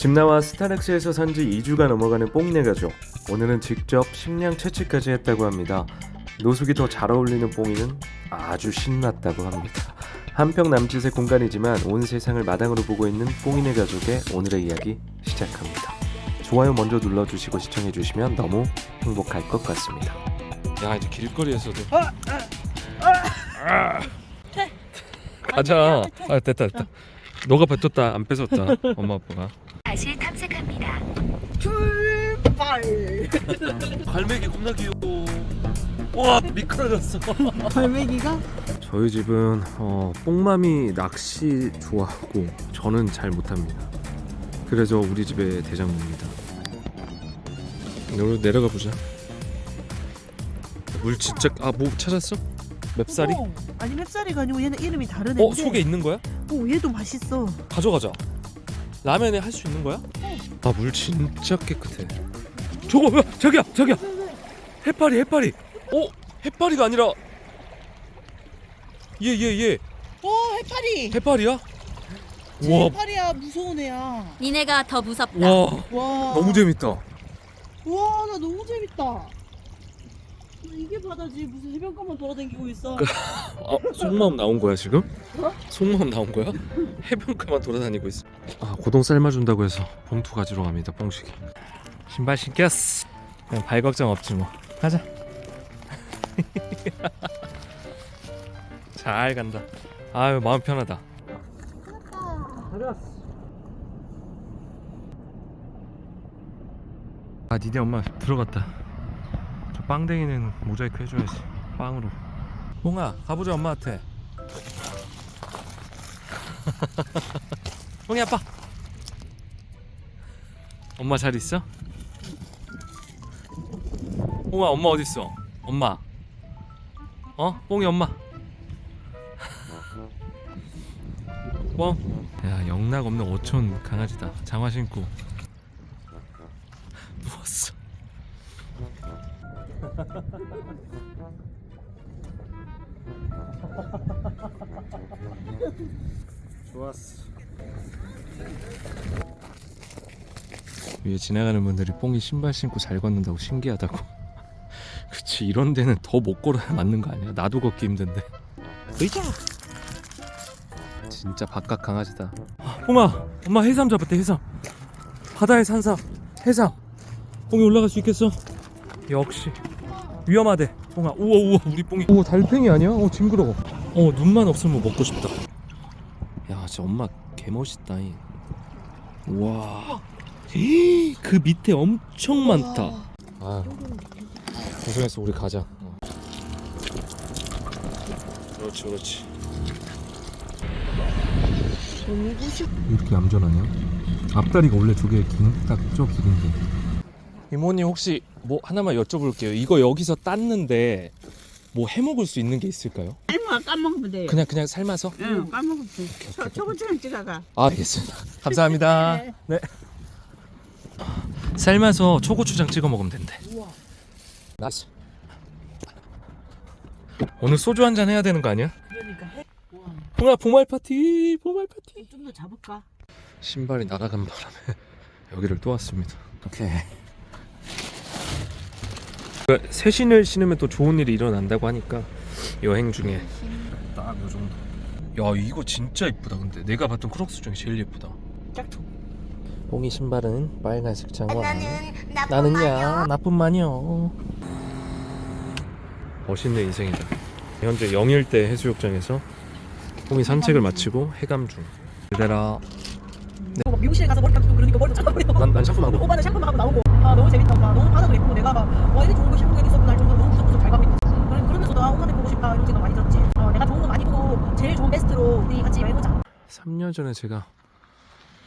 집 나와 스타렉스에서 산 지 2주가 넘어가는 뽕이네 가족. 오늘은 직접 식량 채취까지 했다고 합니다. 노숙이 더 잘 어울리는 뽕이는 아주 신났다고 합니다. 한평 남짓의 공간이지만 온 세상을 마당으로 보고 있는 뽕이네 가족의 오늘의 이야기 시작합니다. 좋아요 먼저 눌러주시고 시청해주시면 너무 행복할 것 같습니다. 야 이제 길거리에서도 아. 가자 아 됐다 됐다 너가 뱉었다 안 뺏었다 엄마 아빠가 다시 탐색합니다. 출발. 갈매기 겁나 귀여워 와 미끄러졌어 갈매기가 저희 집은 어, 뽕맘이 낚시 좋아하고 저는 잘 못합니다. 그래서 우리 집의 대장입니다. 여기 내려가 보자 물 진짜 아뭐 찾았어? 맵쌀이? 어, 아니 맵쌀이가 아니고 얘는 이름이 다르네. 어 속에 있는 거야? 오 얘도 맛있어. 가져가자 라면에 할 수 있는 거야? 아 물 진짜 깨끗해 저거 뭐야 저기야 저기야 해파리 해파리 어? 해파리가 아니라 얘 얘얘 오 해파리. 해파리야? 쟤 우와 해파리야 무서운 애야. 니네가 더 무섭다. 와 와. 너무 재밌다 와, 나 너무 재밌다. 나 이게 바다지 무슨 해변가만 돌아다니고 있어. 어, 속마음 나온 거야 지금? 속마음 나온 거야? 해변가만 돌아다니고 있어. 아 고동 삶아준다고 해서 봉투 가지러 갑니다. 뽕식이. 신발 신겼어. 그냥 발 걱정 없지 뭐. 가자. 잘 간다. 아유 마음 편하다. 아 니네 엄마 들어갔다. 저 빵댕이는 모자이크 해줘야지. 빵으로. 뽕아 가보자 엄마한테 뽕이 아빠 엄마 잘 있어? 뽕아 엄마 어디 있어? 엄마 어? 뽕이 엄마 뽕? 야 영락 없는 어촌 강아지다 장화 신고 누웠어 좋았어. 위에 지나가는 분들이 뽕이 신발 신고 잘 걷는다고 신기하다고. 그치 이런 데는 더 못 걸어야 맞는 거 아니야? 나도 걷기 힘든데. 의자. 진짜 바깥 강아지다. 뽕아, 엄마 해삼 잡았대 해삼. 바다의 산삼, 해삼. 뽕이 올라갈 수 있겠어? 역시 위험하대. 뽕아, 우와 우와 우리 뽕이. 오 달팽이 아니야? 어 징그러워. 어 눈만 없으면 먹고 싶다. 야, 진짜 엄마 개 멋있다. 와, 그 밑에 엄청 많다. 아, 고생했어. 우리 가자. 어. 그렇지, 그렇지. 이렇게 얌전하냐? 앞다리가 원래 저게 긴딱저 길인데. 이모님 혹시 뭐 하나만 여쭤볼게요. 이거 여기서 땄는데 뭐 해 먹을 수 있는 게 있을까요? 삶아 까먹으면 돼요. 그냥 그냥 삶아서? 응, 까먹으면 돼. 오케이. 초고추장 찍어가. 아, 알겠습니다. 감사합니다. 네. 삶아서 초고추장 찍어 먹으면 된대. 나이스. 오늘 소주 한 잔 해야 되는 거 아니야? 그러니까 해. 봉아 보말 파티, 보말 파티. 좀 더 잡을까? 신발이 날아간 바람에 여기를 또 왔습니다. 오케이. 그러니까 새 신을 신으면 또 좋은 일이 일어난다고 하니까 여행 중에 딱 요 정도. 야 이거 진짜 이쁘다 근데 내가 봤던 크록스 중에 제일 예쁘다. 짝퉁. 뽕이 신발은 빨간색 장화. 나는야 나뿐만요. 멋있는 인생이다. 현재 영일대 해수욕장에서 뽕이 산책을 마치고 해감 중. 얘들아, 뭐 미용실에 가서 머리 감고 그러니까 머리도 잘라버리고. 난, 난 샴푸하고. 오빠는 샴푸하고 나오고. 아 너무 재밌다 오빠. 너무 바다도 예쁘고 내가 막와 이렇게 좋은 거 샴푸가 있었구나 할 정도로 너무 구석구석 잘 가고 있다. 그런- 그러면서도 아 오빠네 보고 싶다 이런 생각 많이 들었지. 어, 내가 좋은 거 많이 보고 제일 좋은 베스트로 우리 같이 여행 오자. 3년 전에 제가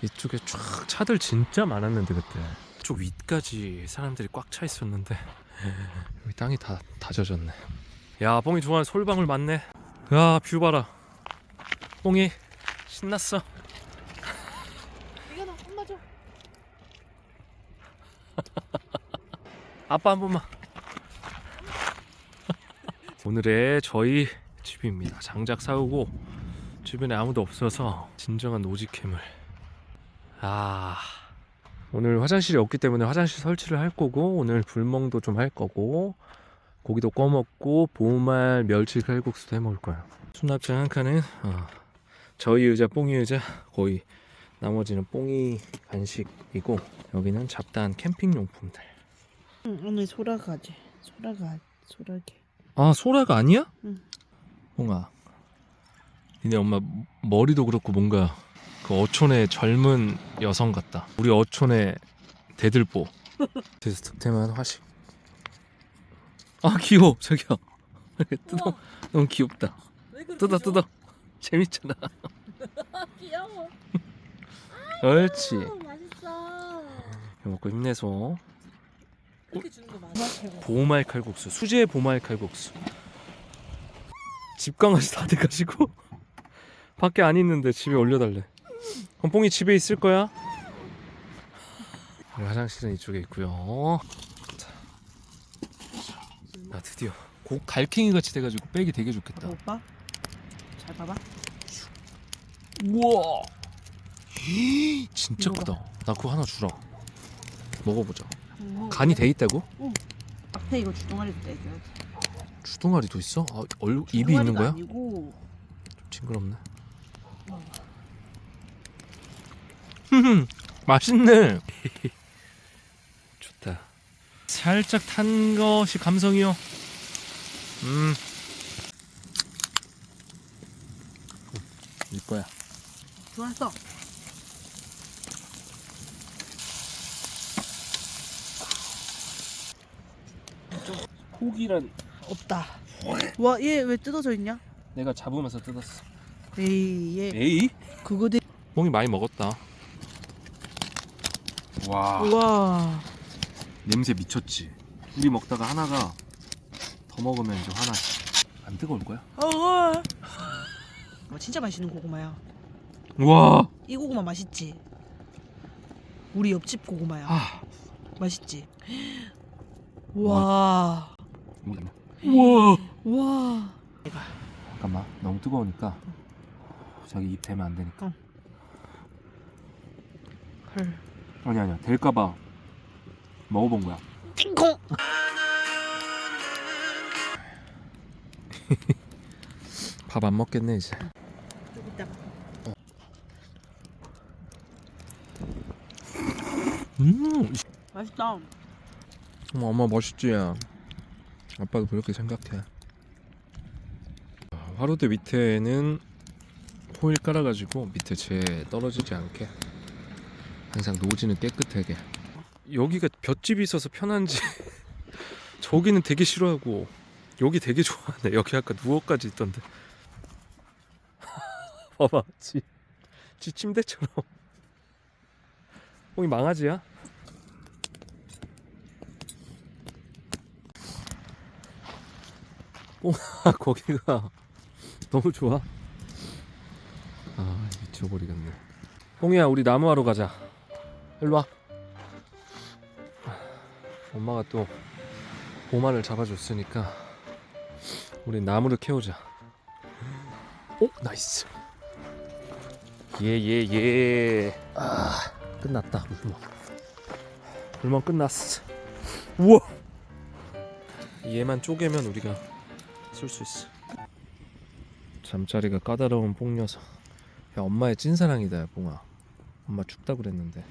이쪽에 쫙 차들 진짜 많았는데 그때 쪽 위까지 사람들이 꽉 차 있었는데 여기 땅이 다, 다 젖었네 야 뽕이 좋아하는 솔방울 많네 야뷰 봐라 뽕이 신났어 이거는 엄마 줘. 아빠 한 번만. 오늘의 저희 집입니다. 장작 사오고 주변에 아무도 없어서 진정한 노지캠을. 아 오늘 화장실이 없기 때문에 화장실 설치를 할 거고 오늘 불멍도 좀 할 거고 고기도 꺼 먹고 보말 멸치 칼국수도 해 먹을 거예요. 수납장 한 칸은 어, 저희 의자 뽕이 의자 거의 나머지는 뽕이 간식이고 여기는 잡다한 캠핑 용품들. 응, 오늘 소라가지. 소라가 소라게. 아 소라가 아니야? 응. 뽕아. 니네 엄마 머리도 그렇고 뭔가 그 어촌의 젊은 여성 같다. 우리 어촌의 대들보. 그래서 득템한 화식. 아 귀여워 저기요. 뜯어. 너무 귀엽다. 뜯어 뜯어. 재밌잖아. 귀여워. 옳지. 맛있어. 이거 먹고 힘내서 이렇게 주는 거 많아. 보말 칼국수. 수제 보말 칼국수. 집 강아지 다 돼가지고 밖에 안 있는데 집에 올려달래. 그럼 뽕이 집에 있을 거야? 화장실은 이쪽에 있고요. 자, 아 드디어 고 갈킹이 같이 돼가지고 빼기 되게 좋겠다. 오빠. 잘 봐봐. 우와, 진짜 이거 크다. 나 그거 하나 주라. 먹어보자. 음, 간이 돼 있다고? 앞에 이거 주둥아리도 떼줘. 주둥아리도 있어? 아, 얼, 입이 있는 거야? 아니고 좀 징그럽네. 흠, 맛있네. 좋다. 살짝 탄 것이 감성이요. 음. 이 거야. 좋았어. 고기란 없다. 와, 얘 왜 뜯어져 있냐? 내가 잡으면서 뜯었어. 에이, 얘 에이? 그거 돼. 뽕이 많이 먹었다. 와. 우와. 냄새 미쳤지. 우리 먹다가 하나가 더 먹으면 이제 화나지. 안 뜨거울 거야? 어. 어, 진짜 맛있는 고구마야. 와. 이 고구마 맛있지? 우리 옆집 고구마야. 아. 맛있지? 와. 우와. 와. 잠깐만. 너무 뜨거우니까 자기 입 대면 안 되니까. 헐. 아니 아니야. 될까봐 먹어본 거야. 팅콩. 밥 안 먹겠네 이제. 여기다가. 음. 맛있다. 어머, 엄마 멋있지. 아빠도 그렇게 생각해. 아, 화로대 밑에는 호일 깔아가지고 밑에 재 떨어지지 않게 항상 노지는 깨끗하게. 여기가 볏집이 있어서 편한지 저기는 되게 싫어하고 여기 되게 좋아하네. 여기 아까 누워까지 있던데. 봐봐, 지, 지 침대처럼. 어, 이 망아지야? 아 거기가 너무 좋아. 아 미쳐버리겠네. 홍이야 우리 나무하러 가자. 일로 와. 엄마가 또 보마를 잡아줬으니까 우리 나무를 캐오자. 오 나이스. 예예 예, 예. 아 끝났다 불멍. 불멍 끝났어. 우와. 얘만 쪼개면 우리가 쓸 수 있어. 잠자리가 까다로운 뽕 녀석. 야 엄마의 찐사랑이다, 야, 뽕아. 엄마 춥다 그랬는데.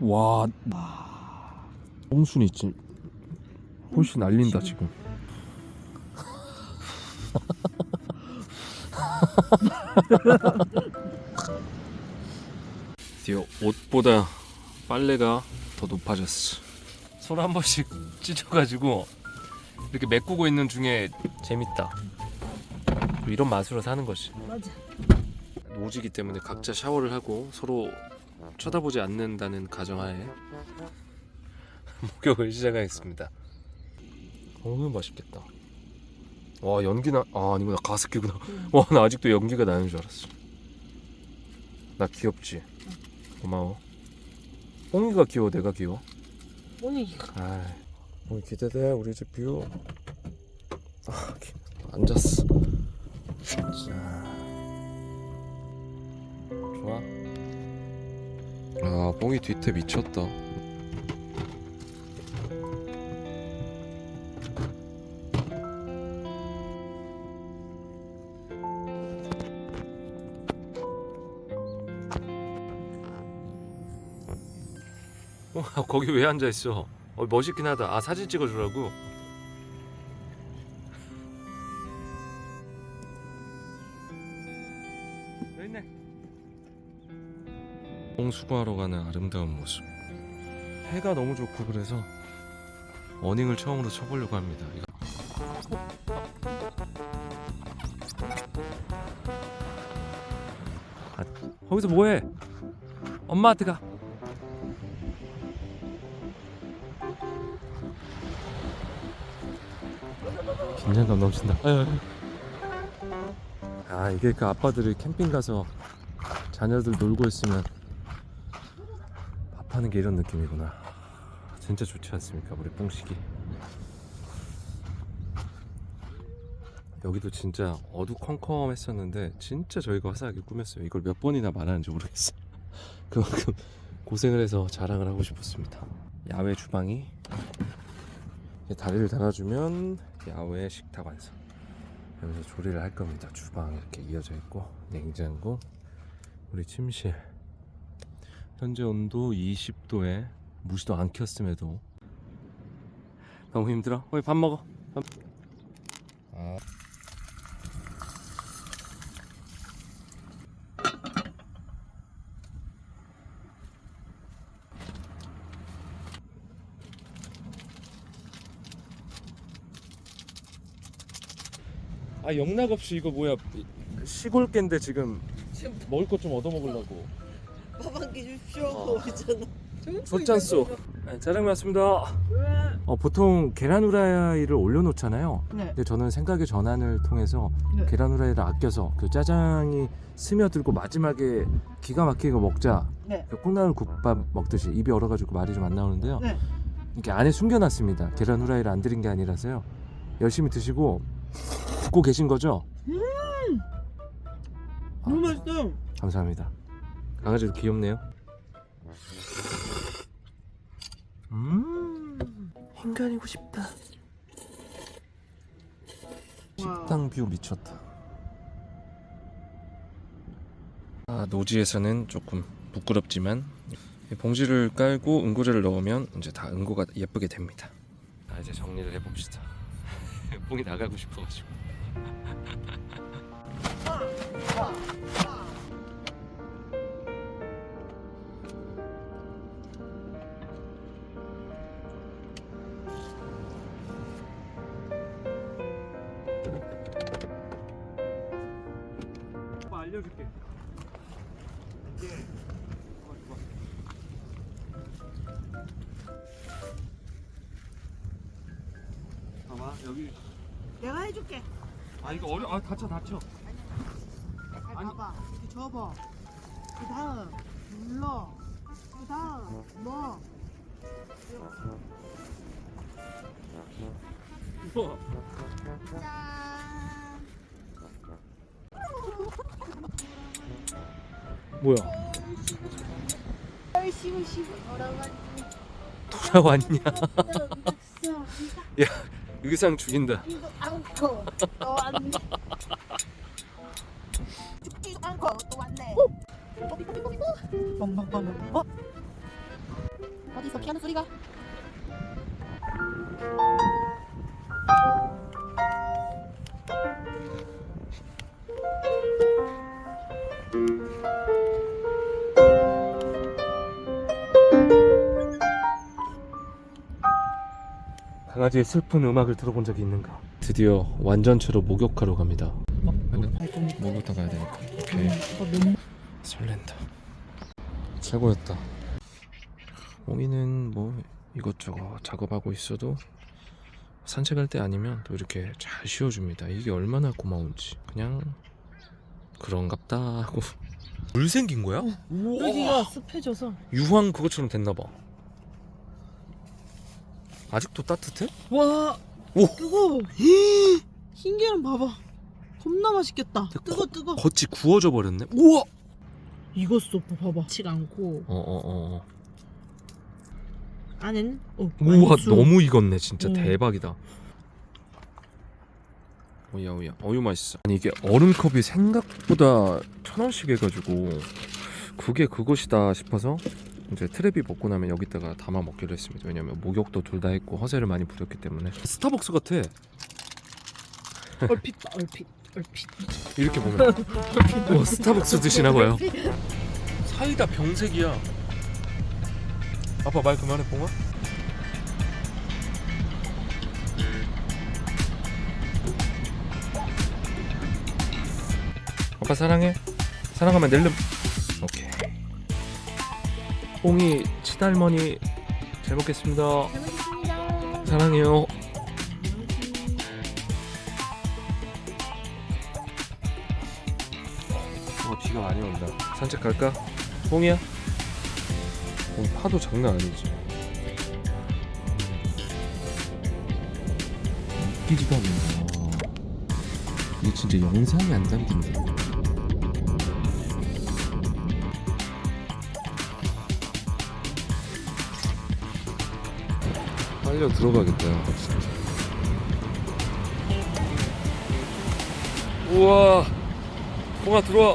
와, 뽕순이 진 훨씬 날린다 지금. 드디어 옷보다 빨래가 더 높아졌어. 손 한 번씩 찢어가지고 이렇게 메꾸고 있는 중에 재밌다. 이런 맛으로 사는 것이. 맞아. 노지기 때문에 각자 샤워를 하고 서로 쳐다보지 않는다는 가정하에 목욕을 시작하겠습니다. 어우 맛있겠다. 와 연기 나 아 아니구나 가습기구나. 와나 아직도 연기가 나는 줄 알았어. 나 귀엽지. 고마워. 뽕이가 귀여워 내가 귀여워. 오늘 아뭐 기대돼 우리 집 뷰. 아, 기- 앉았어. 자, 좋아. 아, 뽕이 뒤태 미쳤다. 거기 왜 앉아 있어? 어, 멋있긴 하다. 아 사진 찍어주라고. 여기 있네. 홍수구하러 가는 아름다운 모습. 해가 너무 좋고 그래서 어닝을 처음으로 쳐보려고 합니다. 이거. 아, 거기서 뭐해? 엄마한테 가. 긴장감 넘친다. 아유. 아 이게 그 아빠들이 캠핑 가서 자녀들 놀고 있으면 밥 하는 게 이런 느낌이구나. 진짜 좋지 않습니까, 우리 뽕식이. 여기도 진짜 어두컴컴했었는데 진짜 저희가 화사하게 꾸몄어요. 이걸 몇 번이나 말하는지 모르겠어요. 그만큼 고생을 해서 자랑을 하고 싶었습니다. 야외 주방이 다리를 달아주면 야외 식탁 완성. 여기서 조리를 할 겁니다. 주방 이렇게 이어져 있고 냉장고, 우리 침실. 현재 온도 20도에 무시도 안 켰음에도 너무 힘들어. 우리 밥 먹어. 밥. 아. 아 영락 없이 이거 뭐야 시골 깬데 지금 먹을 것 좀 얻어 먹으려고 밥한 끼 주십시오. 어. sor짠소 네, 짜장면 왔습니다 어, 보통 계란 후라이를 올려놓잖아요 네. 근데 저는 생각의 전환을 통해서 네. 계란 후라이를 아껴서 그 짜장이 스며들고 마지막에 기가 막히게 먹자 네. 그 콩나물 국밥 먹듯이 입이 얼어가지고 말이 좀 안 나오는데요 네. 이렇게 안에 숨겨놨습니다 계란 후라이를 안 드린 게 아니라서요 열심히 드시고 듣고 계신 거죠? 너무 맛있어. 감사합니다. 강아지도 귀엽네요. 음, 인간이고 싶다. 식당 뷰 미쳤다. 아, 노지에서는 조금 부끄럽지만 봉지를 깔고 응고제를 넣으면 이제 다 응고가 예쁘게 됩니다. 아, 이제 정리를 해봅시다. 뽕이 나가고 싶어가지고. 오빠 알려줄게. 봐봐 여기 해줄게. 아 이거 어려 아 다쳐 다쳐 아니, 봐봐. 이렇게 접어. 그 다음 눌러. 그 다음 뭐. 우와 뭐야? 돌아왔니 돌아왔냐? 너 야 의상 죽인다. 않고 또 왔네 죽지도 않고 또 왔네 뻥뻥뻥. 어? 어디서 피하는 소리가 강아지의 슬픈 음악을 들어본 적이 있는가? 드디어 완전체로 목욕하러 갑니다. 목욕탕 가야 되니까. 오케이. 설렌다. 최고였다. 몽이는 뭐 이것저것 작업하고 있어도 산책할 때 아니면 또 이렇게 잘 쉬어줍니다. 이게 얼마나 고마운지. 그냥 그런갑다 하고. 물 생긴 거야? 여기가 습해져서. 유황 그것처럼 됐나 봐. 아직도 따뜻해? 와 오! 뜨거. 신기한 봐봐. 겁나 맛있겠다. 뜨거 뜨거. 겉이 구워져 버렸네. 우와. 익었어. 봐봐. 치가 않고 어어어. 어, 어. 안에는 어. 우와 맛있어. 너무 익었네 진짜 음. 대박이다. 오야 오야 어유 맛있어. 아니 이게 얼음컵이 생각보다 천 원씩 해가지고 그게 그것이다 싶어서 이제 트랩이 먹고 나면 여기다가 담아 먹기로 했습니다. 왜냐면 목욕도 둘 다 했고 허세를 많이 부렸기 때문에 스타벅스 같아. 얼핏 봐, 얼핏 얼핏. 이렇게 보면 와 스타벅스 드시나 봐요. 사이다 병색이야. 아빠 말 그만해 뽕아. 아빠 사랑해. 사랑하면 낼름. 뽕이 치달머니 잘 먹겠습니다. 사랑해요. 어 비가 많이 온다. 산책 갈까? 뽕이야? 오늘 파도 장난 아니지. 웃기지가 않는다. 이게 진짜 영상이 안 담긴다. 빨려 들어가겠다. 우와 뽕아 들어와